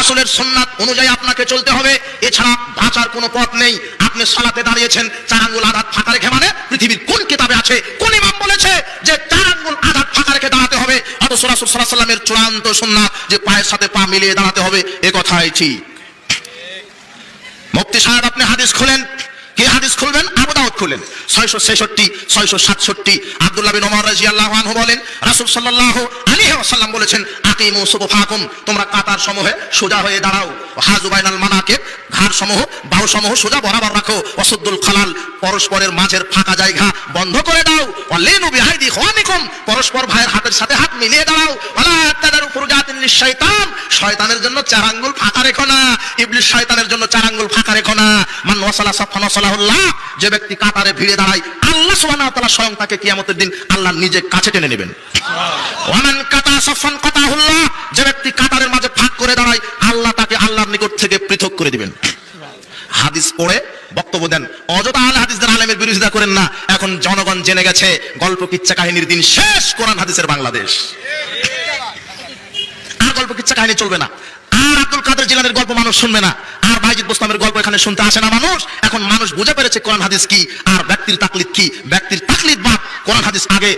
আসলের সুন্নাত অনুযায়ী আপনাকে চলতে হবে। এছাড়া বাঁচার কোনো পথ নেই। আপনি সালাতে দাঁড়িয়েছেন চার আঙ্গুল আঘাত ফাঁকা রেখে মানে পৃথিবীর কোন কিতাবে আছে, কোন ইমাম বলেছে যে চার আঙ্গুল আঘাত ফাঁকা রেখে দাঁড়াতে হবে? অথচ সরাসর সাল্লামের চূড়ান্ত সুন্নাত যে পায়ের সাথে পা মিলিয়ে দাঁড়াতে হবে, এ কথাই ঠিক। মুফতি সাহেব, আপনি হাদিস খুলেন। কি হাদিস খুলবেন? আবু দাউদ খুলেন ছয়শো ছেষট্টি, ছয়শো সাতষট্টি। আব্দুল্লাহ বিন ওমর রাদিয়াল্লাহু আনহু বলেন, রাসূল সাল্লাল্লাহু আলাইহি ওয়াসাল্লাম বলেছেন, আকিমু সুবহাকুম তোমরা কাতার সমূহে সোজা হয়ে দাঁড়াও। হাজু বাইনাল মানাকিব, ঘাড় সমূহ, বাহু সমূহ সোজা বরাবর রাখো। ওয়াসুদ্দুল খালাল, পরস্পরের মাঝের ফাঁকা জায়গা বন্ধ করে দাও। ওয়ালিনু বিহাইদি খানিকুম পরস্পর ভাইয়ের হাতের সাথে হাত মিলিয়ে দাঁড়াও। ওয়ালা তাদারু ফুরজাতিন লিশাইতান শয়তানের জন্য চার আঙ্গুল ফাঁকা রেখো না। ইবলিস শয়তানের জন্য চার আঙ্গুল ফাঁকা রেখো না মান ওয়াসালা সাফান ওয়াসালাহুল্লাহ যে ব্যক্তি কাতারে ভিড়ে দাঁড়ায়, আল্লাহ তাআলা স্বয়ং তাকে কিয়ামতের দিন আল্লাহ নিজে কাছে টেনে নেবেন। যে ব্যক্তি কাতারের মাঝে ফাঁক করে দাঁড়ায়, আল্লাহ তাকে আল্লাহর নিকট থেকে পৃথক করে দিবেন। হাদিস পড়ে, বক্তব্য দেন, অযথা আলে হাদিসদের আলেমের বিরোধিতা করেন না, এখন জনগণ জেনে গেছে, গল্প কিচ্ছা কাহিনীর দিন শেষ, কোরআন হাদিসের বাংলাদেশ। গল্প কিচ্ছা কাহিনী চলবে না। আর আব্দুল কাদের জিলানের গল্প মানুষ শুনবে না। আর বাইজিদ বোস্তামের গল্প এখানে শুনতে আসে না মানুষ। এখন মানুষ বুঝে পেরেছে কোরআন হাদিস কি, আর ব্যক্তির তাকলিদ কি? ব্যক্তির তাকলিদ বাদ কোরআন হাদিস আগে